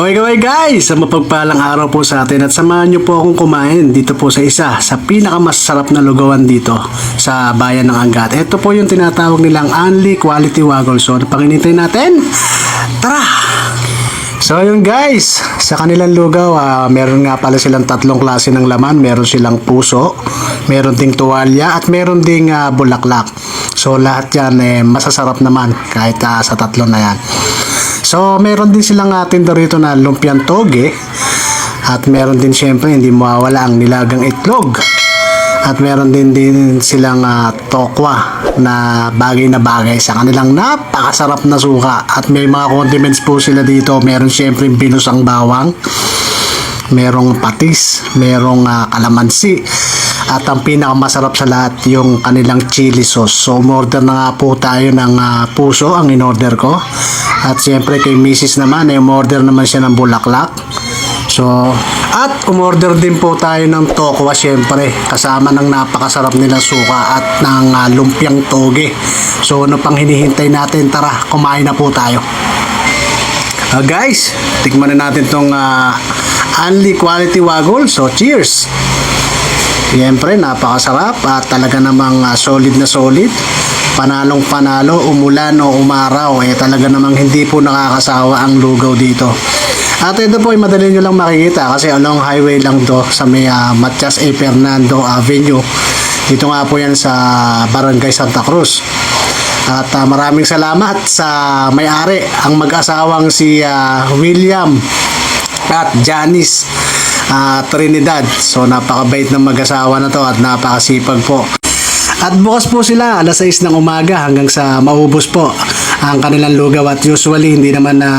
Kaway-kaway guys! Sa mapagpalang araw po sa atin at samahan niyo po akong kumain dito po sa isa sa pinakamasarap na lugawan dito sa bayan ng Angat. Ito po yung tinatawag nilang Unli Quality Waggle. So, pang hinintay natin? Tara! So yun guys, sa kanilang lugaw, ah, meron nga pala silang tatlong klase ng laman. Meron silang puso, meron ding tuwalya, at meron ding ah, bulaklak. So lahat yan eh, masasarap naman kahit ah, sa tatlo na yan. So meron din silang uh, tinda rito na lumpiang toge at meron din syempre hindi mawawala ang nilagang itlog. At meron din din silang ah, tokwa na bagay na bagay sa kanilang napakasarap na suka. At may mga condiments po sila dito. Meron syempre binusang bawang, merong patis, merong ah, kalamansi. At ang pinakamasarap sa lahat yung kanilang chili sauce. So umorder na nga po tayo ng ah, puso ang in-order ko. At syempre kay Mrs. naman, eh, umorder naman siya ng bulaklak. So, at umorder din po tayo ng tokwa syempre kasama ng napakasarap nilang suka at ng ah, lumpiang toge. So, ano pang hinihintay natin? Tara, kumain na po tayo. Ah, guys, tikman na natin tong uh, Unli Quality Waggle. So, cheers! Siyempre, napakasarap at talaga namang ah, solid na solid. Panalong panalo, umulan o umaraw, eh talaga namang hindi po nakakasawa ang lugaw dito. At ito po ay madali nyo lang makikita kasi along highway lang do sa may ah, Matias A. Fernando Avenue. Dito nga po yan sa Barangay Santa Cruz. At ah, maraming salamat sa may-ari, ang mag-asawang si ah, William at Janice ah, Trinidad. So napakabait ng mag-asawa na to at napakasipag po. At bukas po sila alas 6 ng umaga hanggang sa maubos po ang kanilang lugaw at usually hindi naman na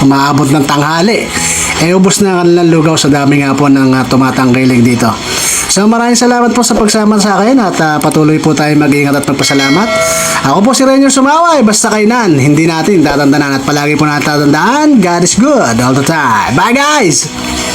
umaabot ng tanghali. Eh ubos na ang kanilang lugaw sa dami nga po ng uh, tumatangkilig dito. So maraming salamat po sa pagsama sa akin at ah, patuloy po tayo mag-ingat at magpasalamat. Ako po si Renyo Sumaway, basta kainan, hindi natin tatandaan at palagi po natin tatandaan, God is good all the time. Bye guys!